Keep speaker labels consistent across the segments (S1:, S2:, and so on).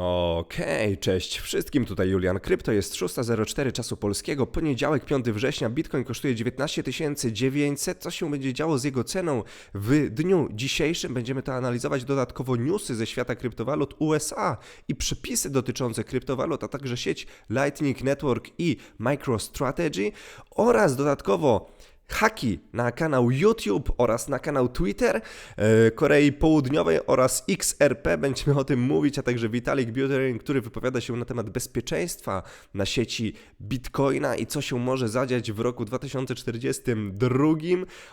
S1: Okej, cześć wszystkim, tutaj Julian Krypto, jest 6.04 czasu polskiego, poniedziałek 5 września, Bitcoin kosztuje 19 900, co się będzie działo z jego ceną w dniu dzisiejszym, będziemy to analizować, dodatkowo newsy ze świata kryptowalut USA i przepisy dotyczące kryptowalut, a także sieć Lightning Network i MicroStrategy oraz dodatkowo haki na kanał YouTube oraz na kanał Twitter e, Korei Południowej oraz XRP. Będziemy o tym mówić, a także Vitalik Buterin, który wypowiada się na temat bezpieczeństwa na sieci Bitcoina i co się może zadziać w roku 2042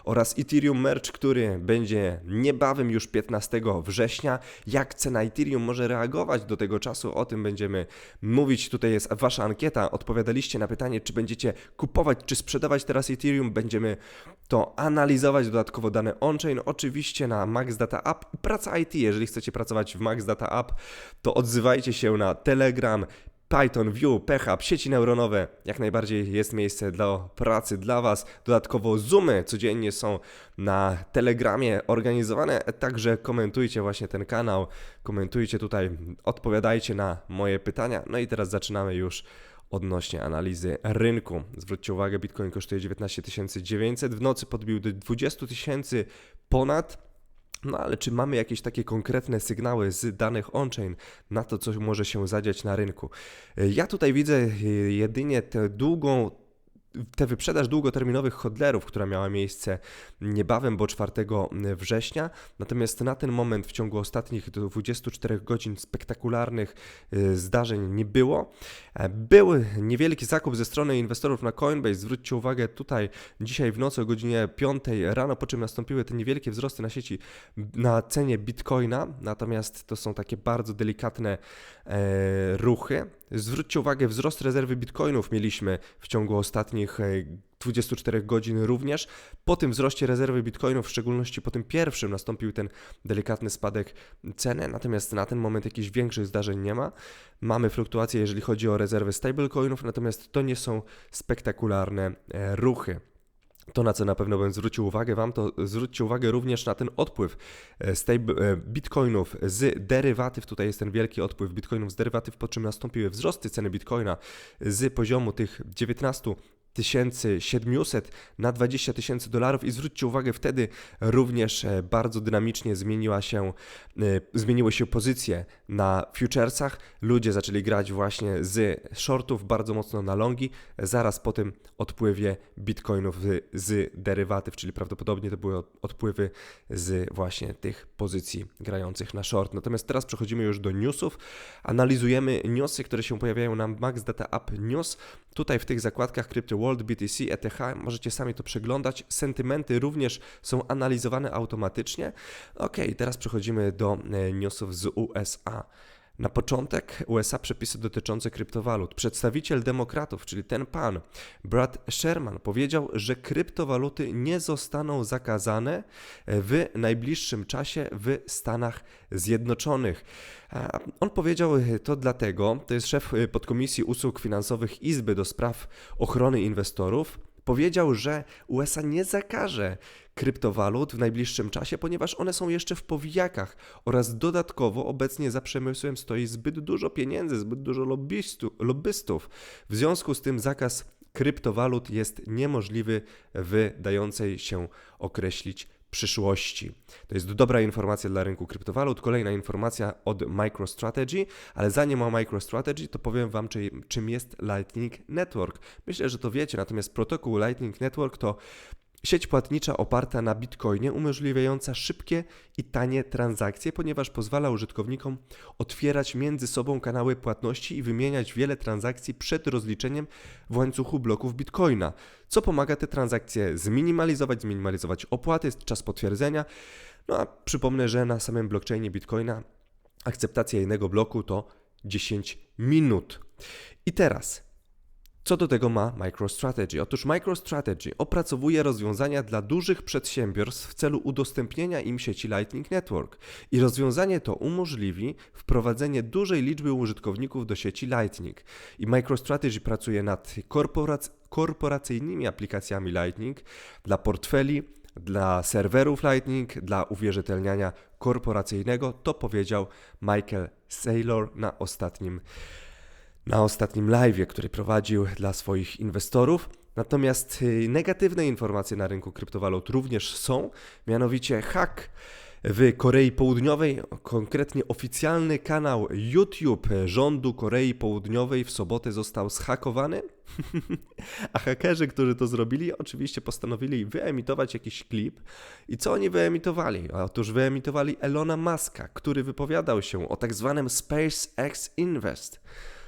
S1: oraz Ethereum Merch, który będzie niebawem już 15 września. Jak cena Ethereum może reagować do tego czasu? O tym będziemy mówić. Tutaj jest wasza ankieta. Odpowiadaliście na pytanie, czy będziecie kupować, czy sprzedawać teraz Ethereum. Będziemy to analizować, dodatkowo dane on-chain, oczywiście na Max Data App i praca IT. Jeżeli chcecie pracować w Max Data App, to odzywajcie się na Telegram, Python, Vue, PHP, sieci neuronowe, jak najbardziej jest miejsce dla pracy dla Was. Dodatkowo Zoomy codziennie są na Telegramie organizowane, także komentujcie właśnie ten kanał, komentujcie tutaj, odpowiadajcie na moje pytania. No i teraz zaczynamy już odnośnie analizy rynku. Zwróćcie uwagę, Bitcoin kosztuje 19 900, w nocy podbił do 20 tysięcy ponad. No ale czy mamy jakieś takie konkretne sygnały z danych on-chain na to, co może się zadziać na rynku? Ja tutaj widzę jedynie tę długą tę wyprzedaż długoterminowych hodlerów, która miała miejsce niebawem, bo 4 września. Natomiast na ten moment w ciągu ostatnich 24 godzin spektakularnych y, zdarzeń nie było. E, był niewielki zakup ze strony inwestorów na Coinbase. Zwróćcie uwagę tutaj dzisiaj w nocy o godzinie 5 rano, po czym nastąpiły te niewielkie wzrosty na sieci na cenie Bitcoina. Natomiast to są takie bardzo delikatne e, ruchy. Zwróćcie uwagę, wzrost rezerwy bitcoinów mieliśmy w ciągu ostatnich 24 e, godzin również. Po tym wzroście rezerwy bitcoinów, w szczególności po tym pierwszym, nastąpił ten delikatny spadek ceny, natomiast na ten moment jakichś większych zdarzeń nie ma. Mamy fluktuacje, jeżeli chodzi o rezerwy stablecoinów, natomiast to nie są spektakularne e, ruchy. To, na co na pewno bym zwrócił uwagę Wam, to zwróćcie uwagę również na ten odpływ e, stable, e, bitcoinów z derywatyw. Tutaj jest ten wielki odpływ bitcoinów z derywatyw, po czym nastąpiły wzrosty ceny bitcoina z poziomu tych 19 1700 na 20 tysięcy dolarów i zwróćcie uwagę, wtedy również e, bardzo dynamicznie zmieniła się, e, zmieniły się pozycje na futuresach. Ludzie zaczęli grać właśnie z shortów bardzo mocno na longi, zaraz po tym odpływie bitcoinów z derywatyw, czyli prawdopodobnie to były odpływy z właśnie tych pozycji grających na short. Natomiast teraz przechodzimy już do newsów. Analizujemy newsy, które się pojawiają na Max Data App News. Tutaj w tych zakładkach Crypto World, BTC, ETH, możecie sami to przeglądać. Sentymenty również są analizowane automatycznie. Ok, teraz przechodzimy do e, newsów z USA. Na początek USA przepisy dotyczące kryptowalut. Przedstawiciel demokratów, czyli ten pan, Brad Sherman, powiedział, że kryptowaluty nie zostaną zakazane w najbliższym czasie w Stanach Zjednoczonych. On powiedział to dlatego, to jest szef podkomisji usług finansowych Izby do spraw ochrony inwestorów, powiedział, że USA nie zakaże kryptowalut w najbliższym czasie, ponieważ one są jeszcze w powijakach oraz dodatkowo obecnie za przemysłem stoi zbyt dużo pieniędzy, zbyt dużo lobbystu, lobbystów. W związku z tym zakaz kryptowalut jest niemożliwy w dającej się określić przyszłości. To jest dobra informacja dla rynku kryptowalut. Kolejna informacja od MicroStrategy, ale zanim o MicroStrategy, to powiem Wam, czy, czym jest Lightning Network. Myślę, że to wiecie, natomiast protokół Lightning Network to Sieć płatnicza oparta na Bitcoinie, umożliwiająca szybkie i tanie transakcje, ponieważ pozwala użytkownikom otwierać między sobą kanały płatności i wymieniać wiele transakcji przed rozliczeniem w łańcuchu bloków Bitcoina, co pomaga te transakcje zminimalizować, zminimalizować opłaty, czas potwierdzenia. No a przypomnę, że na samym blockchainie Bitcoina akceptacja jednego bloku to 10 minut. I teraz co do tego ma MicroStrategy? Otóż MicroStrategy opracowuje rozwiązania dla dużych przedsiębiorstw w celu udostępnienia im sieci Lightning Network i rozwiązanie to umożliwi wprowadzenie dużej liczby użytkowników do sieci Lightning. I MicroStrategy pracuje nad korporac korporacyjnymi aplikacjami Lightning dla portfeli dla serwerów Lightning, dla uwierzytelniania korporacyjnego. To powiedział Michael Saylor na ostatnim, na ostatnim live, który prowadził dla swoich inwestorów. Natomiast y, negatywne informacje na rynku kryptowalut również są, mianowicie hack w Korei Południowej, konkretnie oficjalny kanał YouTube rządu Korei Południowej w sobotę został zhakowany, a hakerzy, którzy to zrobili, oczywiście postanowili wyemitować jakiś klip. I co oni wyemitowali? Otóż wyemitowali Elona Muska, który wypowiadał się o tak zwanym SpaceX Invest,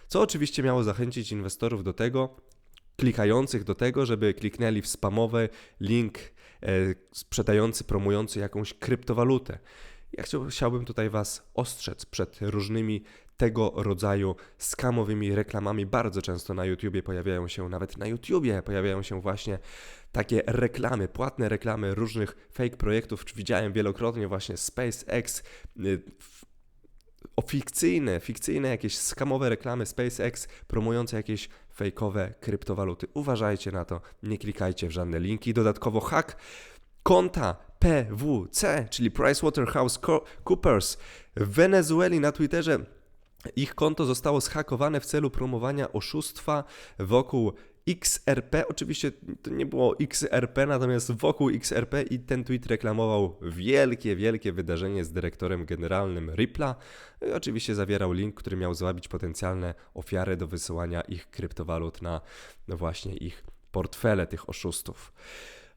S1: co oczywiście miało zachęcić inwestorów do tego, klikających do tego, żeby kliknęli w spamowy link e, sprzedający, promujący jakąś kryptowalutę. Ja chciałbym tutaj Was ostrzec przed różnymi tego rodzaju skamowymi reklamami. Bardzo często na YouTubie pojawiają się, nawet na YouTubie pojawiają się właśnie takie reklamy, płatne reklamy różnych fake projektów. Widziałem wielokrotnie właśnie SpaceX, y, o fikcyjne, fikcyjne jakieś skamowe reklamy SpaceX promujące jakieś fejkowe kryptowaluty. Uważajcie na to, nie klikajcie w żadne linki. Dodatkowo hack konta PWC, czyli PricewaterhouseCoopers w Wenezueli na Twitterze ich konto zostało zhakowane w celu promowania oszustwa wokół XRP. Oczywiście to nie było XRP, natomiast wokół XRP i ten tweet reklamował wielkie, wielkie wydarzenie z dyrektorem generalnym Rippla. I oczywiście zawierał link, który miał zwabić potencjalne ofiary do wysyłania ich kryptowalut na no właśnie ich portfele tych oszustów.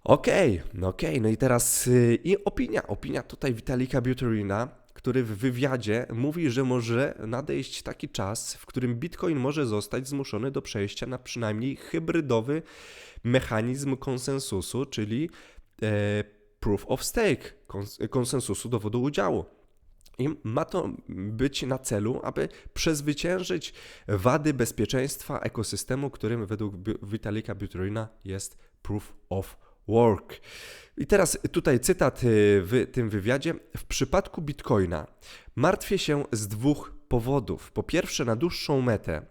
S1: Okej, okay, no okej, okay. no i teraz yy, i opinia, opinia tutaj Witalika Buterina który w wywiadzie mówi, że może nadejść taki czas, w którym Bitcoin może zostać zmuszony do przejścia na przynajmniej hybrydowy mechanizm konsensusu, czyli e, proof of stake, konsensusu dowodu udziału. I ma to być na celu, aby przezwyciężyć wady bezpieczeństwa ekosystemu, którym według Witalika Buterina jest proof of work. I teraz tutaj cytat y, w tym wywiadzie. W przypadku Bitcoina martwię się z dwóch powodów. Po pierwsze, na dłuższą metę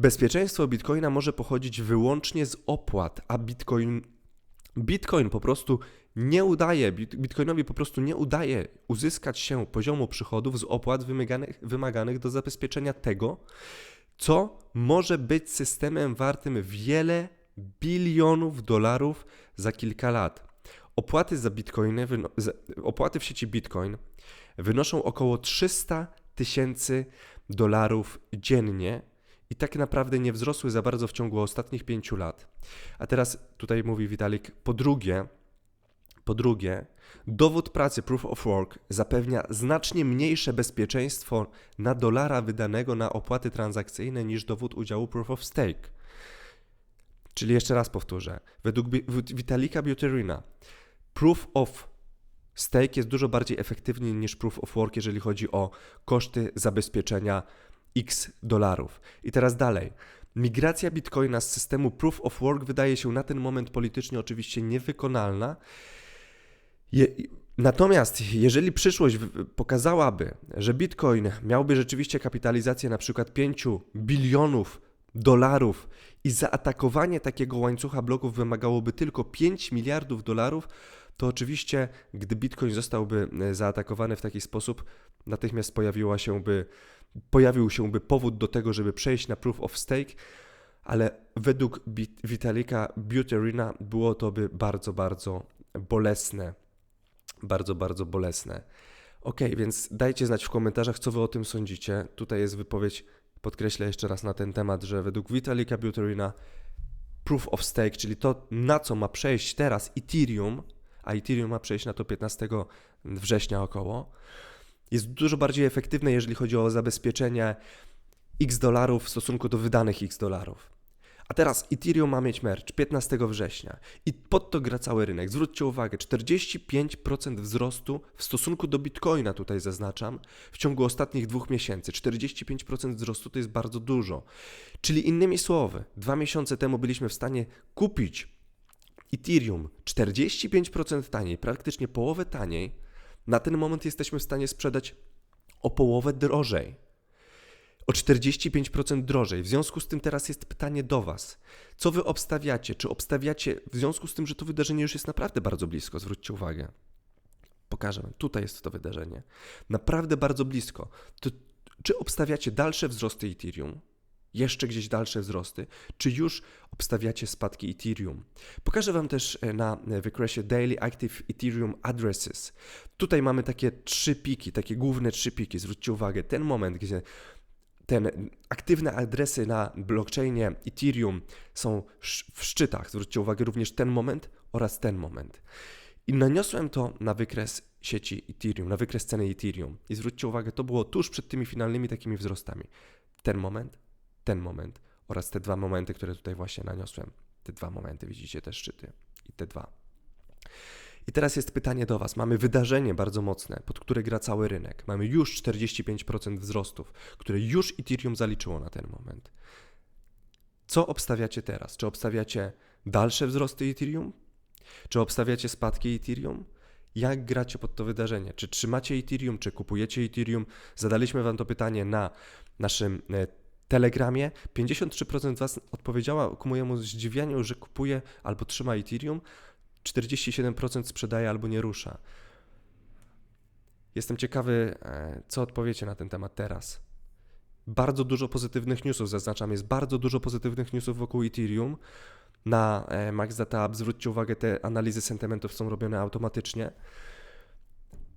S1: bezpieczeństwo Bitcoina może pochodzić wyłącznie z opłat, a Bitcoin, Bitcoin po prostu nie udaje, Bitcoinowi po prostu nie udaje uzyskać się poziomu przychodów z opłat wymaganych, wymaganych do zabezpieczenia tego, co może być systemem wartym wiele bilionów dolarów za kilka lat. Opłaty za bitcoiny, opłaty w sieci Bitcoin wynoszą około 300 tysięcy dolarów dziennie i tak naprawdę nie wzrosły za bardzo w ciągu ostatnich pięciu lat. A teraz tutaj mówi Vitalik, po drugie, po drugie, dowód pracy Proof of Work zapewnia znacznie mniejsze bezpieczeństwo na dolara wydanego na opłaty transakcyjne niż dowód udziału Proof of Stake. Czyli jeszcze raz powtórzę. Według Vitalika Buterina proof of stake jest dużo bardziej efektywny niż proof of work, jeżeli chodzi o koszty zabezpieczenia x dolarów. I teraz dalej. Migracja bitcoina z systemu proof of work wydaje się na ten moment politycznie oczywiście niewykonalna. Je, Natomiast jeżeli przyszłość pokazałaby, że Bitcoin miałby rzeczywiście kapitalizację na przykład 5 bilionów dolarów i zaatakowanie takiego łańcucha bloków wymagałoby tylko 5 miliardów dolarów, to oczywiście, gdy Bitcoin zostałby e, zaatakowany w taki sposób, natychmiast pojawiła się by, pojawił się by powód do tego, żeby przejść na proof of stake, ale według Vitalika Buterina było to by bardzo, bardzo bolesne. Bardzo, bardzo bolesne. Ok, więc dajcie znać w komentarzach, co wy o tym sądzicie. Tutaj jest wypowiedź Podkreślę jeszcze raz na ten temat, że według Vitalika Buterina Proof of Stake, czyli to, na co ma przejść teraz Ethereum, a Ethereum ma przejść na to 15 września około, jest dużo bardziej efektywne, jeżeli chodzi o zabezpieczenie x dolarów w stosunku do wydanych x dolarów. A teraz Ethereum ma mieć merch 15 września i pod to gra cały rynek. Zwróćcie uwagę, 45% wzrostu w stosunku do Bitcoina tutaj zaznaczam w ciągu ostatnich dwóch miesięcy. 45% wzrostu to jest bardzo dużo. Czyli innymi słowy, dwa miesiące temu byliśmy w stanie kupić Ethereum 45% taniej, praktycznie połowę taniej. Na ten moment jesteśmy w stanie sprzedać o połowę drożej. O 45% drożej. W związku z tym teraz jest pytanie do Was. Co Wy obstawiacie? Czy obstawiacie w związku z tym, że to wydarzenie już jest naprawdę bardzo blisko? Zwróćcie uwagę. Pokażę wam. Tutaj jest to wydarzenie. Naprawdę bardzo blisko. To, czy obstawiacie dalsze wzrosty Ethereum? Jeszcze gdzieś dalsze wzrosty? Czy już obstawiacie spadki Ethereum? Pokażę Wam też e, na wykresie Daily Active Ethereum Addresses. Tutaj mamy takie trzy piki, takie główne trzy piki. Zwróćcie uwagę, ten moment, gdzie ten aktywne adresy na blockchainie Ethereum są w szczytach. Zwróćcie uwagę również ten moment oraz ten moment. I naniosłem to na wykres sieci Ethereum, na wykres ceny Ethereum. I zwróćcie uwagę, to było tuż przed tymi finalnymi takimi wzrostami. Ten moment, ten moment oraz te dwa momenty, które tutaj właśnie naniosłem. Te dwa momenty, widzicie te szczyty i te dwa. I teraz jest pytanie do Was. Mamy wydarzenie bardzo mocne, pod które gra cały rynek. Mamy już 45% wzrostów, które już Ethereum zaliczyło na ten moment. Co obstawiacie teraz? Czy obstawiacie dalsze wzrosty Ethereum? Czy obstawiacie spadki Ethereum? Jak gracie pod to wydarzenie? Czy trzymacie Ethereum, czy kupujecie Ethereum? Zadaliśmy Wam to pytanie na naszym e, Telegramie. 53% z Was odpowiedziała ku mojemu zdziwieniu, że kupuje albo trzyma Ethereum. 47% sprzedaje albo nie rusza. Jestem ciekawy, e, co odpowiecie na ten temat teraz. Bardzo dużo pozytywnych newsów, zaznaczam, jest bardzo dużo pozytywnych newsów wokół Ethereum. Na e, Max Data App, zwróćcie uwagę, te analizy sentymentów są robione automatycznie.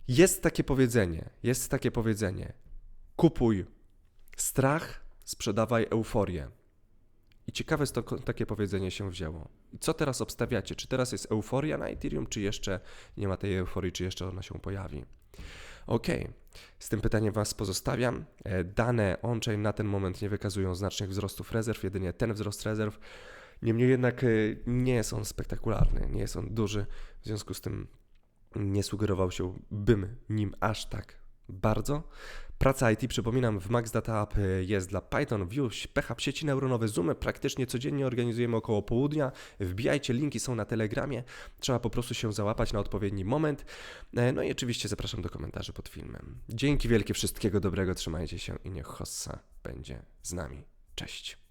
S1: Jest takie powiedzenie, jest takie powiedzenie. Kupuj strach, sprzedawaj euforię. I ciekawe jest to takie powiedzenie się wzięło. I co teraz obstawiacie? Czy teraz jest euforia na Ethereum, czy jeszcze nie ma tej euforii, czy jeszcze ona się pojawi? Ok, z tym pytaniem Was pozostawiam. E, Dane on-chain na ten moment nie wykazują znacznych wzrostów rezerw, jedynie ten wzrost rezerw. Niemniej jednak e, nie jest on spektakularny, nie jest on duży, w związku z tym nie sugerował się nim aż tak bardzo. Praca IT, przypominam, w Max Data App y, jest dla Python, Vue, PHP, sieci neuronowe, Zoom. Praktycznie codziennie organizujemy około południa. Wbijajcie, linki są na Telegramie. Trzeba po prostu się załapać na odpowiedni moment. E, No i oczywiście zapraszam do komentarzy pod filmem. Dzięki wielkie, wszystkiego dobrego, trzymajcie się i niech Hossa będzie z nami. Cześć.